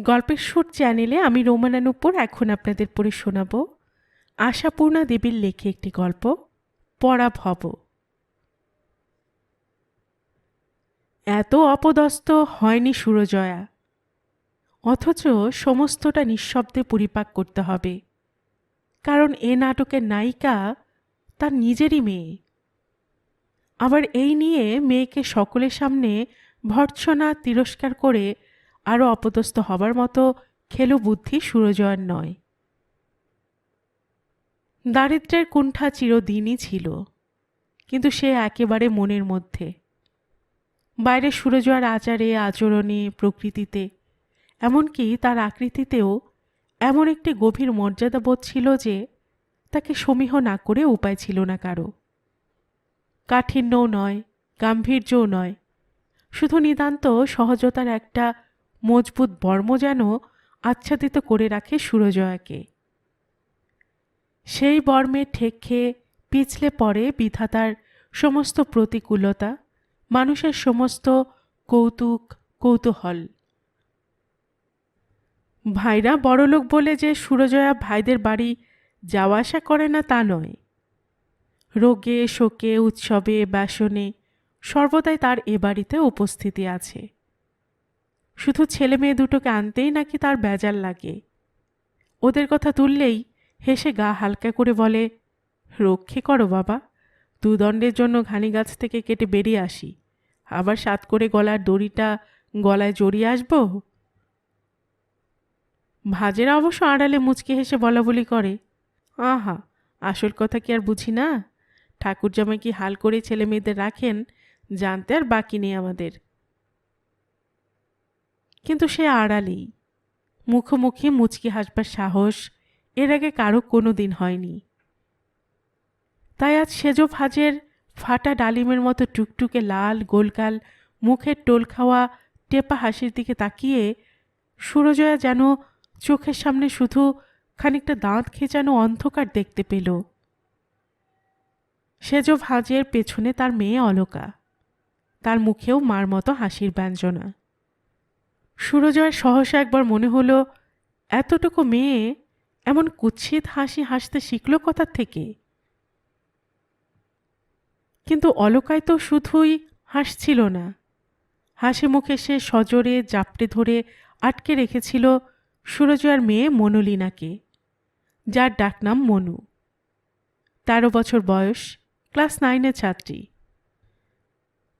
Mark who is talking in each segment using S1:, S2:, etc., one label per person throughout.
S1: গল্পের সুর চ্যানেলে আমি রোমানানুপুর এখন আপনাদের পড়ে শোনাব আশাপূর্ণা দেবীর লেখে একটি গল্প, পড়া ভব। এত অপদস্থ হয়নি সুরজয়া। অথচ সমস্তটা নিঃশব্দে পরিপাক করতে হবে। কারণ এ নাটকের নায়িকা তার নিজেরই মেয়ে। আবার এই নিয়ে মেয়েকে সকলের সামনে ভর্ৎসনা, তিরস্কার করে আরও অপদস্থ হবার মতো খেলো বুদ্ধি সুরজয়ের নয়। দারিদ্র্যের কুণ্ঠা চিরদিনই ছিল, কিন্তু সে একেবারে মনের মধ্যে। বাইরে সুরজয়ার আচারে, আচরণে, প্রকৃতিতে, এমনকি তার আকৃতিতেও এমন একটি গভীর মর্যাদাবোধ ছিল যে তাকে সমীহ না করে উপায় ছিল না কারও। কাঠিন্যও নয়, গাম্ভীর্যও নয়, শুধু নিতান্ত সহজতার একটা মজবুত বর্ম যেন আচ্ছাদিত করে রাখে সুরজয়াকে। সেই বর্মে ঠেক খেয়ে পিছলে পড়ে বিধাতার সমস্ত প্রতিকূলতা, মানুষের সমস্ত কৌতুক, কৌতূহল। ভাইরা বড়লোক বলে যে সুরজয়া ভাইদের বাড়ি যাওয়া আসা করে না তা নয়। রোগে, শোকে, উৎসবে ব্যাসনে সর্বদাই তার এ বাড়িতে উপস্থিতি আছে। শুধু ছেলে মেয়ে দুটোকে আনতেই নাকি তার বেজার লাগে। ওদের কথা তুললেই হেসে গা হালকা করে বলে, রক্ষে করো বাবা দুদণ্ডের জন্য ঘানি গাছ থেকে কেটে বেরিয়ে আসি। আবার সাত করে গলার দড়িটা গলায় জড়িয়ে আসব? ভাজেরা অবশ্য আড়ালে মুচকে হেসে বলা বলি করে, আহা, আসল কথা কি আর বুঝি না? ঠাকুর জামাই কি হাল করে ছেলে মেয়েদের রাখেন? জানতে আর বাকি নেই আমাদের। কিন্তু সে আড়ালেই। মুখোমুখি মুচকি হাসবার সাহস এর আগে কারও কোনো দিন হয়নি। তাই আজ সেজো ভাজের ফাটা ডালিমের মতো টুকটুকে লাল গোলকাল মুখের টোল খাওয়া, টেপা হাসির দিকে তাকিয়ে সুরজয়া যেন চোখের সামনে শুধু খানিকটা দাঁত খেঁচানো অন্ধকার দেখতে পেল। সেজো ভাজের পেছনে তার মেয়ে অলকা। তার মুখেও মার মতো হাসির ব্যঞ্জনা। সুরজয়ের সহসা একবার মনে হলো, এতটুকু মেয়ে এমন কুৎসিত হাসি হাসতে শিখল কথার থেকে? কিন্তু অলকায় তো শুধুই হাসছিল না। হাসি মুখে সে সজোরে, জাপটে ধরে আটকে রেখেছিল সুরজয়ার মেয়ে মনুলিনাকে, যার ডাকনাম মনু। তেরো বছর বয়স, ক্লাস নাইনের ছাত্রী।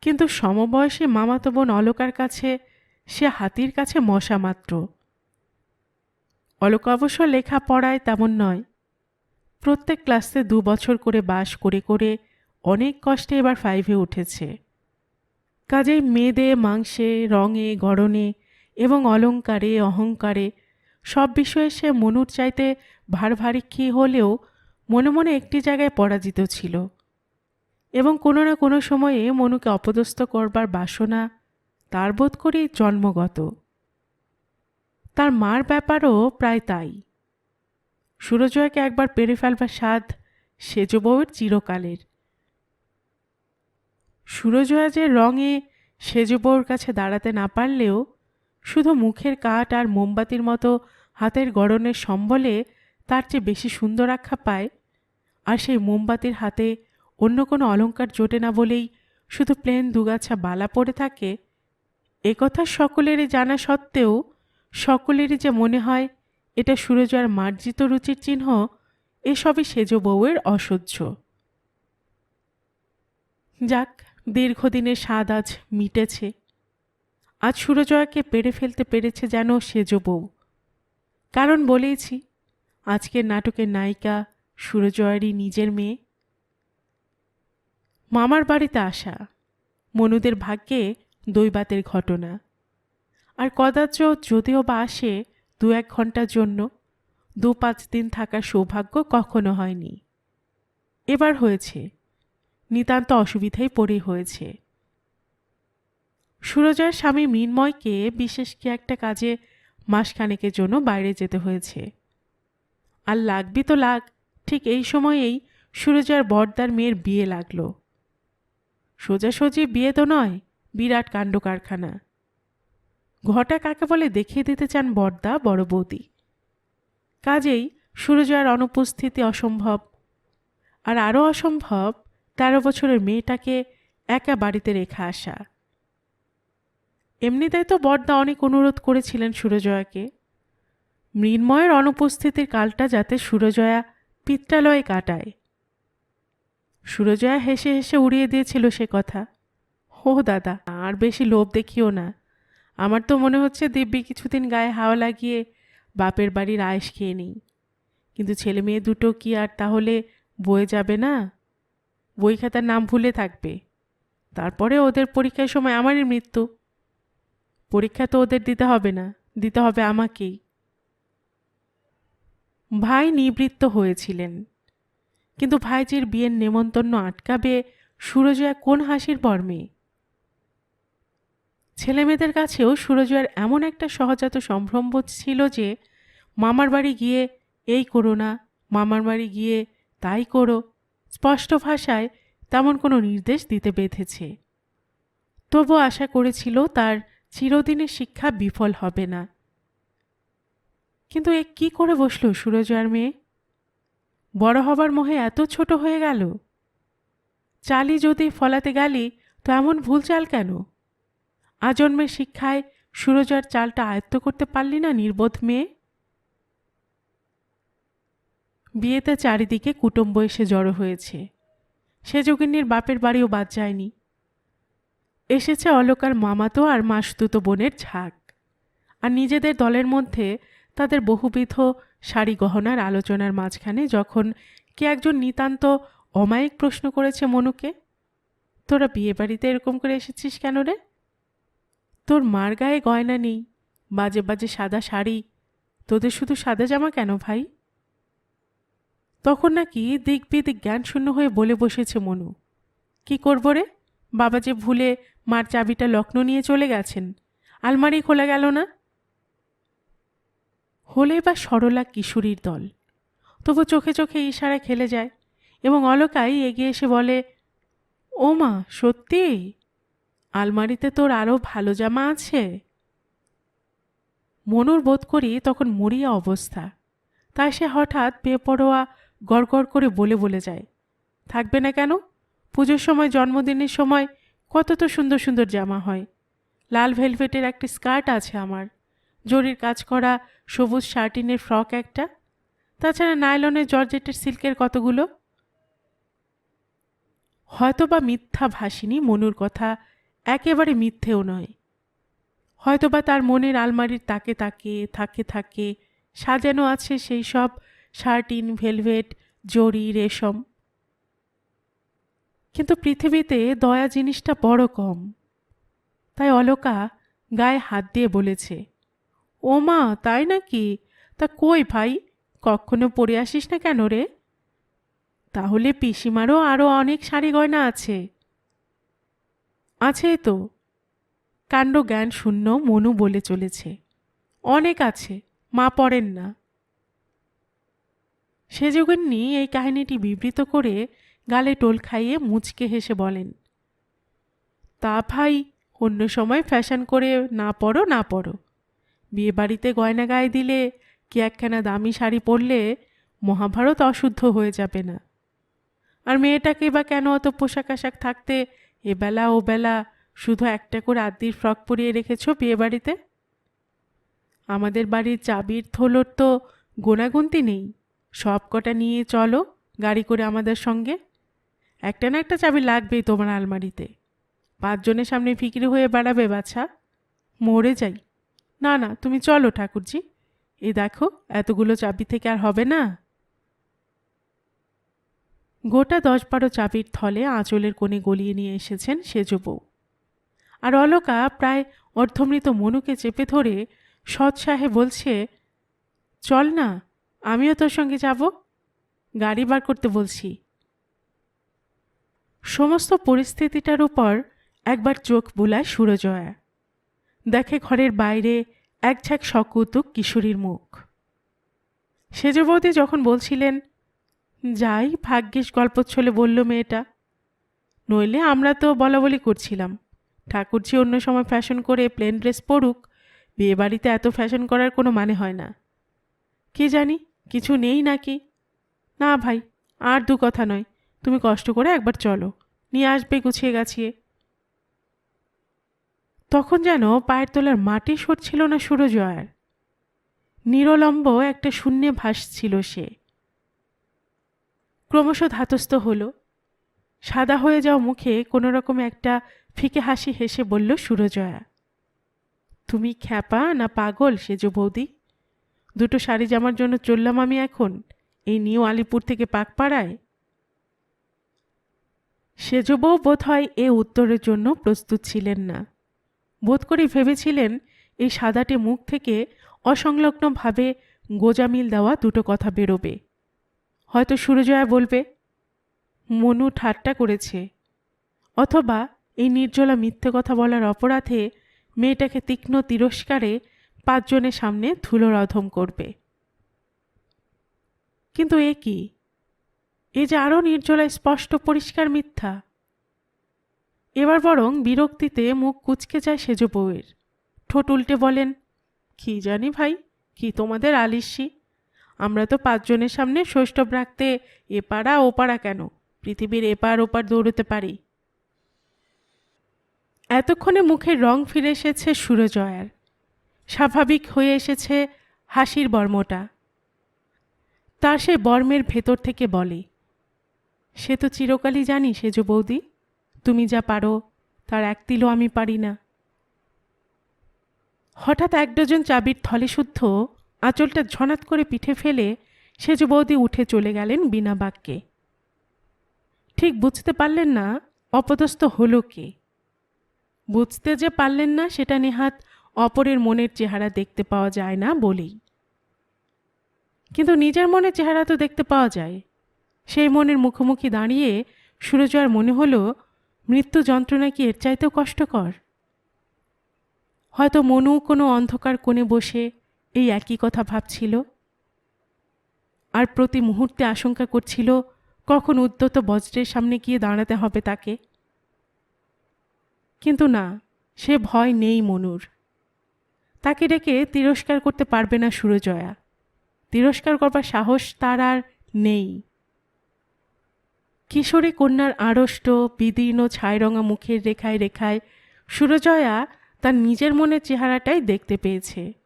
S1: কিন্তু সমবয়সী মামাতো বোন অলকার কাছে সে হাতির কাছে মশা মাত্র। অলকা অবশ্য লেখা পড়ায় তেমন নয়। প্রত্যেক ক্লাসে দু বছর করে বাস করে করে অনেক কষ্টে এবার ফাইভে উঠেছে। কাজেই মেদে, মাংসে, রঙে, গড়নে এবং অলঙ্কারে, অহংকারে সব বিষয়ে সে মনুর চাইতে ভার ভারভারিক্ষী হলেও মনে মনে একটি জায়গায় পরাজিত ছিল এবং কোনো না কোনো সময়ে মনুকে অপদস্থ করবার বাসনা তার বোধ করি জন্মগত। তার মার ব্যাপারও প্রায় তাই। সুরজয়াকে একবার পেরে ফেলবার স্বাদ সেজ বউয়ের চিরকালের। সুরজয়া যে রঙে সেজ বউর কাছে দাঁড়াতে না পারলেও শুধু মুখের কাঠ আর মোমবাতির মতো হাতের গড়নের সম্বলে তার চেয়ে বেশি সুন্দর আখ্যা পায়, আর সেই মোমবাতির হাতে অন্য কোনো অলঙ্কার জোটে না বলেই শুধু প্লেন দুগাছা বালা পড়ে থাকে একথা সকলেরই জানা সত্ত্বেও সকলেরই যে মনে হয়, এটা সুরজয়ার মার্জিত রুচির চিহ্ন, এসবই সেজ বউয়ের অসহ্য। যাক, দীর্ঘদিনের স্বাদ আজ মিটেছে। আজ সুরজয়াকে পেরে ফেলতে পেরেছে যেন সেজ বউ। কারণ বলেইছি, আজকের নাটকের নায়িকা সুরজয়ারই নিজের মেয়ে। মামার বাড়িতে আসা, মনুদের ভাগ্যে দৈবাতের ঘটনা। আর কদাচ যদিও বা আসে দু এক ঘণ্টার জন্য, দু পাঁচ দিন থাকার সৌভাগ্য কখনো হয়নি। এবার হয়েছে। নিতান্ত অসুবিধায় পড়ে হয়েছে। সুরজার স্বামী মৃন্ময়কে বিশেষ কি একটা কাজে মাসখানেকের জন্য বাইরে যেতে হয়েছে। আর লাগবি তো লাগ, ঠিক এই সময়েই সুরজার বর্দার মেয়ের বিয়ে লাগল। সোজাসুজি বিয়ে তো নয় বিরাট কাণ্ড কারখানা ঘটা কাকে বলে দেখিয়ে দিতে চান বর্দা, বড় বৌদি। কাজেই সুরজয়ার অনুপস্থিতি অসম্ভব। আর আরও অসম্ভব, তেরো বছরের মেয়েটাকে একা বাড়িতে রেখে আসা। এমনিতেই তো বর্দা অনেক অনুরোধ করেছিলেন সুরজয়াকে। মৃন্ময়ের অনুপস্থিতির কালটা যাতে সুরজয়া পিত্রালয়ে কাটায়। সুরজয়া হেসে হেসে উড়িয়ে দিয়েছিল সে কথা। হো দাদা, আর বেশি লোভ দেখিও না। আমার তো মনে হচ্ছে দিব্যি কিছুদিন গায়ে হাওয়া লাগিয়ে বাপের বাড়ির আয়েস খেয়ে নিই। কিন্তু ছেলে মেয়ে দুটো কি আর তাহলে বয়ে যাবে না? বই খাতার নাম ভুলে থাকবে। তারপরে ওদের পরীক্ষার সময় আমারই মৃত্যু। পরীক্ষা তো ওদের দিতে হবে না, দিতে হবে আমাকেই। ভাই নিবৃত্ত হয়েছিলেন। কিন্তু ভাইজির বিয়ের নেমন্তন্ন আটকাবে সুরজয়া কোন হাসির বর্মে ছেলেমেয়েদের কাছেও সুরজয়ার এমন একটা সহজাত সম্ভ্রমবোধ ছিল যে, মামার বাড়ি গিয়ে এই করো না, মামার বাড়ি গিয়ে তাই করো। স্পষ্ট ভাষায় তেমন কোনো নির্দেশ দিতে বেঁধেছে। তবু আশা করেছিল তার চিরদিনের শিক্ষা বিফল হবে না। কিন্তু এ কি করে বসল সুরজয়ার মেয়ে? বড় হবার মোহে এত ছোট হয়ে গেল? চালি যদি ফলাতে গেলি, তো এমন ভুল চাল কেন? আজন্মের শিক্ষায় সুরজার চালটা আয়ত্ত করতে পারলি না, নির্বোধ মেয়ে? বিয়েতে চারিদিকে কুটুম্ব এসে জড়ো হয়েছে। সে যোগিনীর বাপের বাড়িও বাদ যায়নি। এসেছে অলকার মামাতো আর মাসতুতো বোনের ঝাঁক। আর নিজেদের দলের মধ্যে তাদের বহুবিধ শাড়ি গহনার আলোচনার মাঝখানে যখন কে একজন নিতান্ত অমায়িক প্রশ্ন করেছে মনুকে, তোরা বিয়ে বাড়িতে এরকম করে এসেছিস কেন রে? তোর মার গায়ে গয়না নেই, বাজে বাজে সাদা শাড়ি, তোদের শুধু সাদা জামা কেন ভাই? তখন নাকি দিক জ্ঞান শূন্য হয়ে বলে বসেছে মনু। কি করব রে? বাবা যে ভুলে মার চাবিটা লক্ষ্ণ নিয়ে চলে গেছেন, আলমারি খোলা গেল না? হলে বা সরলা কিশোরীর দল। তবু চোখে চোখে ইশারা খেলে যায় এবং অলকাই এগিয়ে এসে বলে, ও মা, সত্যি? আলমারিতে তোর আরও ভালো জামা আছে? মনুর বোধ করি তখন মরিয়া অবস্থা। তাই সে হঠাৎ বেপরোয়া গড়গড় করে বলে বলে যায়, থাকবে না কেন? পুজোর সময়, জন্মদিনের সময় কত তো সুন্দর সুন্দর জামা হয়। লাল ভেলভেটের একটি স্কার্ট আছে আমার। জরির কাজ করা সবুজ শার্টিনের ফ্রক একটা। তাছাড়া নাইলনের জর্জেটের সিল্কের কতগুলো? হয়তোবা মিথ্যা ভাসিনী মনুর কথা একেবারে মিথ্যেও নয়। হয়তোবা তার মনের আলমারির তাকে তাকে, থাকে থাকে, সাজানো আছে সেই সব শার্টিন, ভেলভেট জরি রেশম। কিন্তু পৃথিবীতে দয়া জিনিসটা বড় কম। তাই অলকা গায়ে হাত দিয়ে বলেছে, ও মা, তাই নাকি? তা কই ভাই, কখনো পরে আসিস না কেন রে? তাহলে পিসিমারও আরও অনেক শাড়ি গয়না আছে। আছে তো। কাণ্ড জ্ঞান শূন্য মনু বলে চলেছে। অনেক আছে, মা পড়েন না। সে যোগেননি এই কাহিনীটি বিবৃত করে গালে টোল খাইয়ে মুচকে হেসে বলেন, তা ভাই, অন্য সময় ফ্যাশন করে না পড়ো না পড়ো। বিয়ে বাড়িতে গয়না গায়ে দিলে কি একখানা দামি শাড়ি পরলে মহাভারত অশুদ্ধ হয়ে যাবে না। আর মেয়েটাকে বা কেন অত পোশাক আশাক থাকতে এবেলা ও বেলা শুধু একটা করে আদির ফ্রক পরিয়ে রেখেছ বিয়ে বাড়িতে আমাদের বাড়ির চাবির থলোর তো গোনাগুনতি নেই। সব কটা নিয়ে চলো গাড়ি করে আমাদের সঙ্গে। একটা না একটা চাবি লাগবেই তোমার আলমারিতে। পাঁচজনের সামনে ফিকিরি হয়ে বেড়াবে বাছা। মরে যাই। না না, তুমি চলো ঠাকুরজি। এ দেখো, এতগুলো চাবি থেকে আর হবে না। গোটা দশ বারো চাবির থলে আঁচলের কোণে গলিয়ে নিয়ে এসেছেন সেজ আর অলকা প্রায় অর্ধমৃত মনুকে চেপে ধরে সৎ সাহে বলছে, চল না, আমিও তোর সঙ্গে যাব। গাড়ি বার করতে বলছি। সমস্ত পরিস্থিতিটার উপর একবার চোখ বুলায় সুরজয়া। দেখে ঘরের বাইরে এক ঝাঁক সকৌতুক কিশোরীর মুখ। সেজবতী যখন বলছিলেন যাই, ভাগ্যিস ছলে বলল মেয়েটা। নইলে আমরা তো বলা বলি করছিলাম। ঠাকুরজি অন্য সময় ফ্যাশন করে প্লেন ড্রেস পরুক বিয়ে বাড়িতে এত ফ্যাশন করার কোনো মানে হয় না। কে জানি, কিছু নেই নাকি? না ভাই, আর দু কথা নয়, তুমি কষ্ট করে একবার চলো, নিয়ে আসবে গুছিয়ে গাছিয়ে। তখন যেন পায়ের তোলার মাটি সরছিল না সুরজয়ার নিরলম্ব একটা শূন্যে ভাসছিল সে। ক্রমশ ধাতস্থ হলো। সাদা হয়ে যাওয়া মুখে কোনো রকম একটা ফিকে হাসি হেসে বলল, সুরজয়া, তুমি খ্যাপা না পাগল সেজ বৌদি? দুটো শাড়ি জামার জন্য চললাম আমি এখন, এই নিউ আলিপুর থেকে পাকপাড়ায়? সেজ বউ বোধ হয় এ উত্তরের জন্য প্রস্তুত ছিলেন না। বোধ করেই ভেবেছিলেন, এই সাদাটে মুখ থেকে অসংলগ্নভাবে গোজামিল দেওয়া দুটো কথা বেরোবে। হয়তো সুরজয়া বলবে, মনু ঠাট্টা করেছে। অথবা এই নির্জলা মিথ্যে কথা বলার অপরাধে মেয়েটাকে তীক্ষ্ণ তিরস্কারে পাঁচজনের সামনে ধুলোর অধম করবে। কিন্তু এ কি? এ যে আরও নির্জলা স্পষ্ট পরিষ্কার মিথ্যা। এবার বরং বিরক্তিতে মুখ কুচকে যায় সেজ বউয়ের। ঠোঁট উল্টে বলেন, কি জানি ভাই, কি তোমাদের আলিস্যি আমরা তো পাঁচজনের সামনে সৌষ্ঠব রাখতে এপাড়া ওপাড়া কেন? পৃথিবীর এপার ওপার দৌড়তে পারি। এতক্ষণে মুখের রং ফিরে এসেছে সুরজয়ার স্বাভাবিক হয়ে এসেছে হাসির বর্মটা। তার সে বর্মের ভেতর থেকে বলে, সে তো চিরকালই জানি, সেজ বৌদি, তুমি যা পারো, তার এক তিলও আমি পারি না। হঠাৎ এক ডজন চাবির থলে শুদ্ধ আঁচলটা ঝনাত করে পিঠে ফেলে সেজ বৌদি উঠে চলে গেলেন বিনা বাক্যে। ঠিক বুঝতে পারলেন না অপদস্থ হলো কে। বুঝতে যে পারলেন না সেটা নেহাত অপরের মনের চেহারা দেখতে পাওয়া যায় না বলেই। কিন্তু নিজের মনের চেহারা তো দেখতে পাওয়া যায়। সেই মনের মুখোমুখি দাঁড়িয়ে সুরজয়ার মনে হলো, মৃত্যু যন্ত্রণা কি এর চাইতেও কষ্টকর? হয়তো মনু কোনো অন্ধকার কোণে বসে এই একই কথা ভাবছিল। আর প্রতি মুহূর্তে আশঙ্কা করছিল, কখন উদ্যত বজ্রের সামনে গিয়ে দাঁড়াতে হবে তাকে। কিন্তু না, সে ভয় নেই মনুর। তাকে ডেকে তিরস্কার করতে পারবে না সুরজয়া। তিরস্কার করবার সাহস তার আর নেই। কিশোরী কন্যার আড়ষ্ট, বিদীর্ণ, ছাইরঙা মুখের রেখায় রেখায় সুরজয়া তার নিজের মনের চেহারাটাই দেখতে পেয়েছে।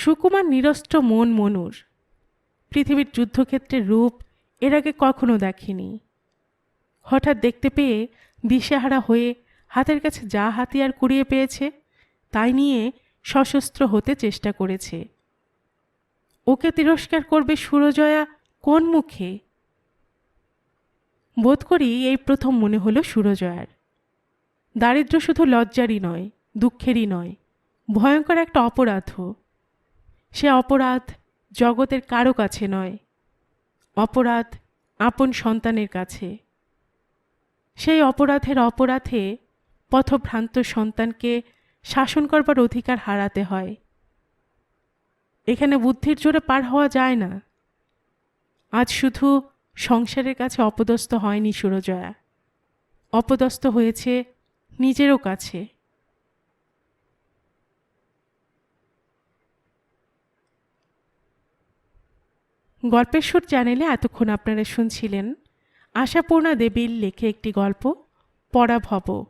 S1: সুকুমার নিরস্ত্র মন মনুর। পৃথিবীর যুদ্ধক্ষেত্রের রূপ এর আগে কখনো দেখেনি। হঠাৎ দেখতে পেয়ে দিশেহারা হয়ে হাতের কাছে যা হাতিয়ার কুড়িয়ে পেয়েছে, তাই নিয়ে সশস্ত্র হতে চেষ্টা করেছে। ওকে তিরস্কার করবে সুরজয়া কোন মুখে? বোধ করি এই প্রথম মনে হলো সুরজয়ার। দারিদ্র শুধু লজ্জারই নয়, দুঃখেরই নয়, ভয়ঙ্কর একটা অপরাধও। সে অপরাধ জগতের কারও কাছে নয়, অপরাধ আপন সন্তানের কাছে। সেই অপরাধের অপরাধে পথভ্রান্ত সন্তানকে শাসন করবার অধিকার হারাতে হয়। এখানে বুদ্ধির জোরে পার হওয়া যায় না। আজ শুধু সংসারের কাছে অপদস্থ হয়নি সুরজয়া। অপদস্থ হয়েছে নিজেরও কাছে। গল্পের সুর চ্যানেলে এতক্ষণ আপনারা শুনছিলেন আশাপূর্ণা দেবীর লেখে একটি গল্প, পড়া ভব।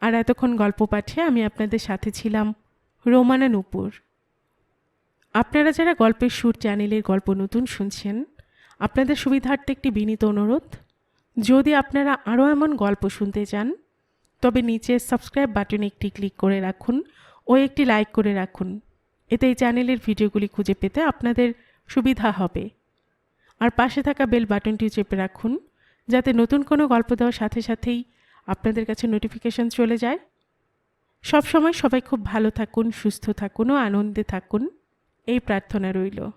S1: আর এতক্ষণ গল্প পাঠে আমি আপনাদের সাথে ছিলাম রোমানা নূপুর। আপনারা যারা গল্পের সুর চ্যানেলের গল্প নতুন শুনছেন, আপনাদের সুবিধার্থে একটি বিনীত অনুরোধ, যদি আপনারা আরও এমন গল্প শুনতে চান, তবে নিচে সাবস্ক্রাইব বাটনে একটি ক্লিক করে রাখুন ও একটি লাইক করে রাখুন। এতে এই চ্যানেলের ভিডিওগুলি খুঁজে পেতে আপনাদের সুবিধা হবে। আর পাশে থাকা বেল বাটনটি চেপে রাখুন, যাতে নতুন কোনো গল্প দেওয়ার সাথে সাথেই আপনাদের কাছে নোটিফিকেশন চলে যায়। সব সময় সবাই খুব ভালো থাকুন, সুস্থ থাকুন ও আনন্দে থাকুন। এই প্রার্থনা রইল।